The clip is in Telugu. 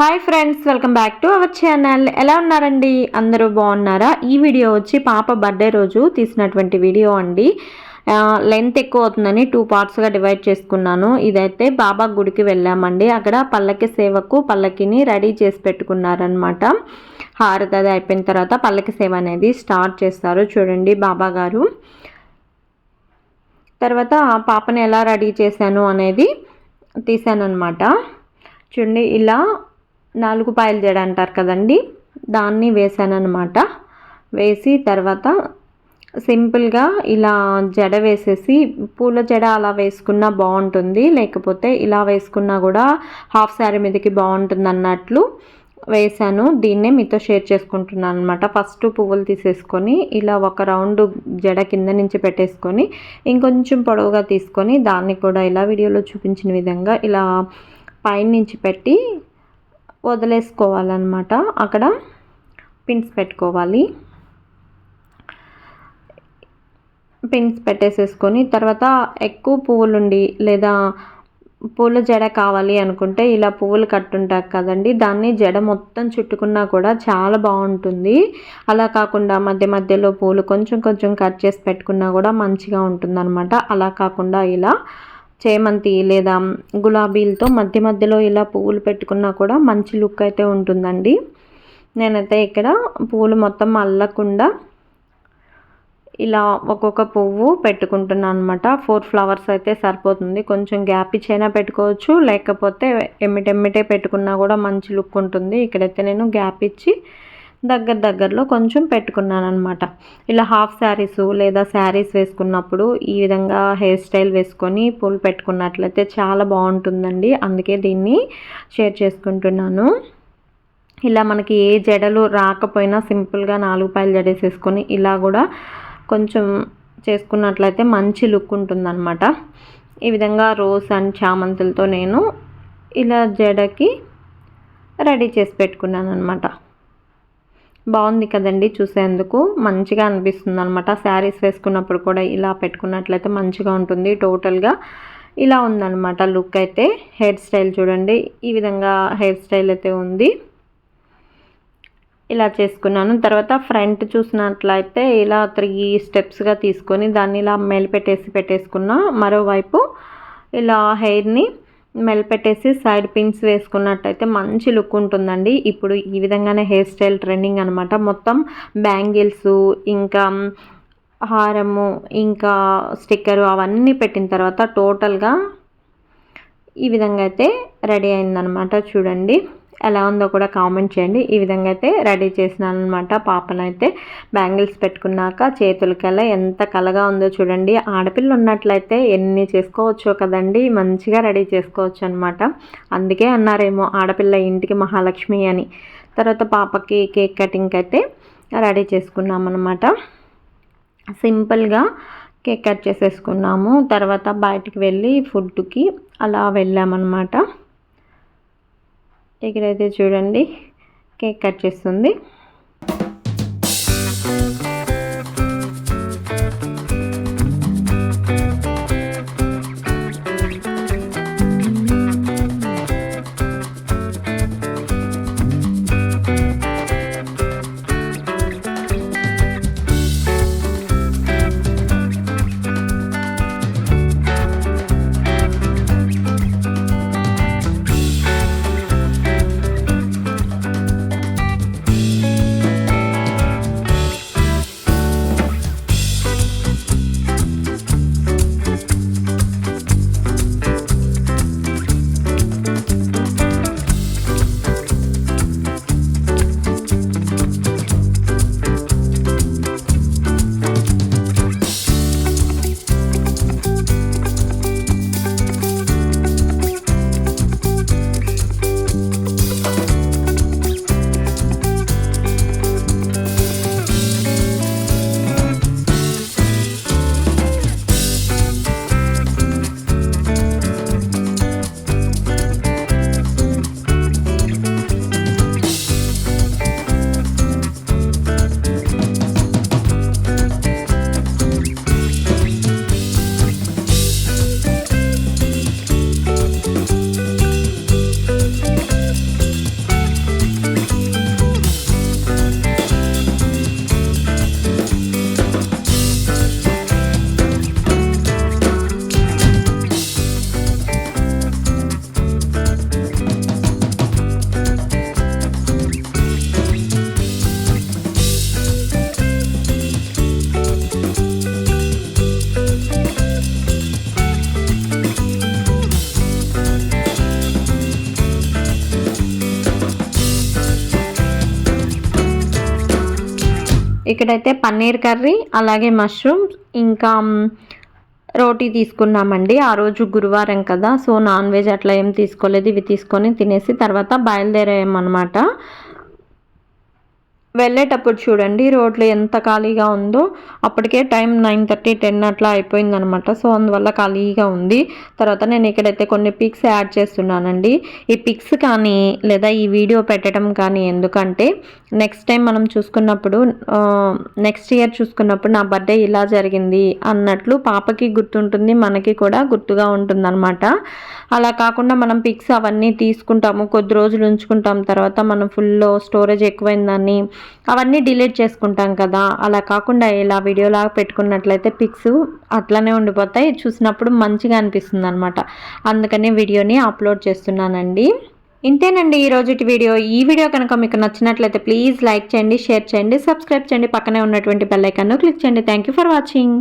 Hi friends welcome back to our channel ఎలా ఉన్నారండి? అందరూ బాగున్నారా? ఈ వీడియో వచ్చి పాప బర్త్డే రోజు తీసినటువంటి వీడియో అండి. లెంత్ ఎక్కువ అవుతుందని టూ పార్ట్స్గా డివైడ్ చేసుకున్నాను. ఇదైతే బాబా గుడికి వెళ్ళామండి. అక్కడ పల్లకి సేవకు పల్లకిని రెడీ చేసి పెట్టుకున్నారనమాట హారతది అది అయిపోయిన తర్వాత పల్లకి సేవ అనేది స్టార్ట్ చేస్తారు. చూడండి బాబా గారు. తర్వాత పాపని ఎలా రెడీ చేశాను అనేది తీసాను అనమాట చూడండి ఇలా నాలుగు పాయలు జడ అంటారు కదండి. దాన్ని వేసానమాట వేసి తర్వాత సింపుల్గా ఇలా జడ వేసేసి పూల జడ అలా వేసుకున్నా బాగుంటుంది. లేకపోతే ఇలా వేసుకున్నా కూడా హాఫ్ శారీ మీదకి బాగుంటుంది అన్నట్లు వేసాను. దీన్నే మీతో షేర్ చేసుకుంటున్నాను అనమాట ఫస్ట్ పువ్వులు తీసేసుకొని ఇలా ఒక రౌండ్ జడ కింద నుంచి పెట్టేసుకొని ఇంకొంచెం పొడవుగా తీసుకొని దాన్ని కూడా ఇలా వీడియోలో చూపించిన విధంగా ఇలా పైనుంచి పెట్టి వదిలేసుకోవాలన్నమాట. అక్కడ పిన్స్ పెట్టుకోవాలి. పిన్స్ పెట్టేసేసుకొని తర్వాత ఎక్కువ పువ్వులుండి లేదా పూల జడ కావాలి అనుకుంటే ఇలా పువ్వులు కట్టుంటారు కదండి. దాన్ని జడ మొత్తం చుట్టుకున్నా కూడా చాలా బాగుంటుంది. అలా కాకుండా మధ్య మధ్యలో పూలు కొంచెం కొంచెం కట్ చేసి పెట్టుకున్నా కూడా మంచిగా ఉంటుందన్నమాట. అలా కాకుండా ఇలా చేమంతి లేదా గులాబీలతో మధ్య మధ్యలో ఇలా పువ్వులు పెట్టుకున్నా కూడా మంచి లుక్ అయితే ఉంటుందండి. నేనైతే ఇక్కడ పువ్వులు మొత్తం అల్లకుండా ఇలా ఒక్కొక్క పువ్వు పెట్టుకుంటున్నాను అనమాట ఫోర్ ఫ్లవర్స్ అయితే సరిపోతుంది. కొంచెం గ్యాప్ ఇచ్చైనా పెట్టుకోవచ్చు. లేకపోతే ఎమ్మిటెమ్మిటే పెట్టుకున్నా కూడా మంచి లుక్ ఉంటుంది. ఇక్కడైతే నేను గ్యాప్ ఇచ్చి దగ్గర దగ్గరలో కొంచెం పెట్టుకున్నాను అనమాట ఇలా హాఫ్ శారీస్ లేదా శారీస్ వేసుకున్నప్పుడు ఈ విధంగా హెయిర్ స్టైల్ వేసుకొని పూలు పెట్టుకున్నట్లయితే చాలా బాగుంటుందండి. అందుకే దీన్ని షేర్ చేసుకుంటున్నాను. ఇలా మనకి ఏ జడలు రాకపోయినా సింపుల్గా నాలుగు పాయలు జడేసేసుకొని ఇలా కూడా కొంచెం చేసుకున్నట్లయితే మంచి లుక్ ఉంటుందన్నమాట. ఈ విధంగా రోజ్ అండ్ చామంతులతో నేను ఇలా జడకి రెడీ చేసి పెట్టుకున్నాను అనమాట బాగుంది కదండి చూసేందుకు. మంచిగా అనిపిస్తుంది అనమాట శారీస్ వేసుకున్నప్పుడు కూడా ఇలా పెట్టుకున్నట్లయితే మంచిగా ఉంటుంది టోటల్గా. ఇలా ఉందన్నమాట లుక్ అయితే. హెయిర్ స్టైల్ చూడండి. ఈ విధంగా హెయిర్ స్టైల్ అయితే ఉంది. ఇలా చేసుకున్నాను. తర్వాత ఫ్రంట్ చూసినట్లయితే ఇలా త్రీ స్టెప్స్గా తీసుకొని దాన్ని ఇలా మేలు పెట్టేసి పెట్టేసుకున్న మరోవైపు ఇలా హెయిర్ని మెల్పెట్టేసి సైడ్ పిన్స్ వేసుకున్నట్టయితే మంచి లుక్ ఉంటుందండి. ఇప్పుడు ఈ విధంగానే హెయిర్ స్టైల్ ట్రెండింగ్ అనమాట మొత్తం బ్యాంగిల్స్ ఇంకా హారము ఇంకా స్టిక్కరు అవన్నీ పెట్టిన తర్వాత టోటల్గా ఈ విధంగా అయితే రెడీ అయిందనమాట చూడండి. ఎలా ఉందో కూడా కామెంట్ చేయండి. ఈ విధంగా అయితే రెడీ చేసినాను అనమాట పాపనైతే బ్యాంగిల్స్ పెట్టుకున్నాక చేతులకెలా ఎంత కలగా ఉందో చూడండి. ఆడపిల్ల ఉన్నట్లయితే ఎన్ని చేసుకోవచ్చో కదండి. మంచిగా రెడీ చేసుకోవచ్చు అనమాట అందుకే అన్నారేమో ఆడపిల్ల ఇంటికి మహాలక్ష్మి అని. తర్వాత పాపకి కేక్ కటింగ్ అయితే రెడీ చేసుకున్నామన్నమాట. సింపుల్గా కేక్ కట్ చేసేసుకున్నాము. తర్వాత బయటికి వెళ్ళి ఫుడ్కి అలా వెళ్ళామన్నమాట. ఇక్కడైతే చూడండి. కేక్ కట్ చేస్తుంది. ఇక్కడైతే పన్నీర్ కర్రీ అలాగే మష్రూమ్స్ ఇంకా రోటీ తీసుకున్నామండి. ఆ రోజు గురువారం కదా సో నాన్ వెజ్ అట్లా ఏం తీసుకోలేదు. ఇవి తీసుకొని తినేసి తర్వాత బయలుదేరామన్నమాట. వెళ్ళేటప్పుడు చూడండి రోడ్లు ఎంత ఖాళీగా ఉందో అప్పటికే టైం నైన్ థర్టీ టెన్ అట్లా అయిపోయిందనమాట. సో అందువల్ల ఖాళీగా ఉంది. తర్వాత నేను ఇక్కడైతే కొన్ని పిక్స్ యాడ్ చేస్తున్నానండి. ఈ పిక్స్ కానీ లేదా ఈ వీడియో పెట్టడం కానీ ఎందుకంటే నెక్స్ట్ టైం మనం చూసుకున్నప్పుడు నెక్స్ట్ ఇయర్ చూసుకున్నప్పుడు నా బర్త్డే ఇలా జరిగింది అన్నట్లు పాపకి గుర్తుంటుంది మనకి కూడా గుర్తుగా ఉంటుందన్నమాట అలా కాకుండా మనం పిక్స్ అవన్నీ తీసుకుంటాము కొద్ది రోజులు ఉంచుకుంటాం తర్వాత మనం ఫుల్ స్టోరేజ్ ఎక్కువైందని అవన్నీ డిలీట్ చేసుకుంటాం కదా. అలా కాకుండా ఇలా వీడియోలాగా పెట్టుకున్నట్లయితే పిక్స్ అట్లనే ఉండిపోతాయి. చూసినప్పుడు మంచిగా అనిపిస్తుంది అనమాట అందుకనే వీడియోని అప్లోడ్ చేస్తున్నానండి. ఇంతేనండి ఈ వీడియో. ఈ వీడియో కనుక మీకు నచ్చినట్లయితే ప్లీజ్ లైక్ చేయండి షేర్ చేయండి సబ్స్క్రైబ్ చేయండి. పక్కనే ఉన్నటువంటి బెల్ ఐకాన్ను క్లిక్ చేయండి. Thank you for watching.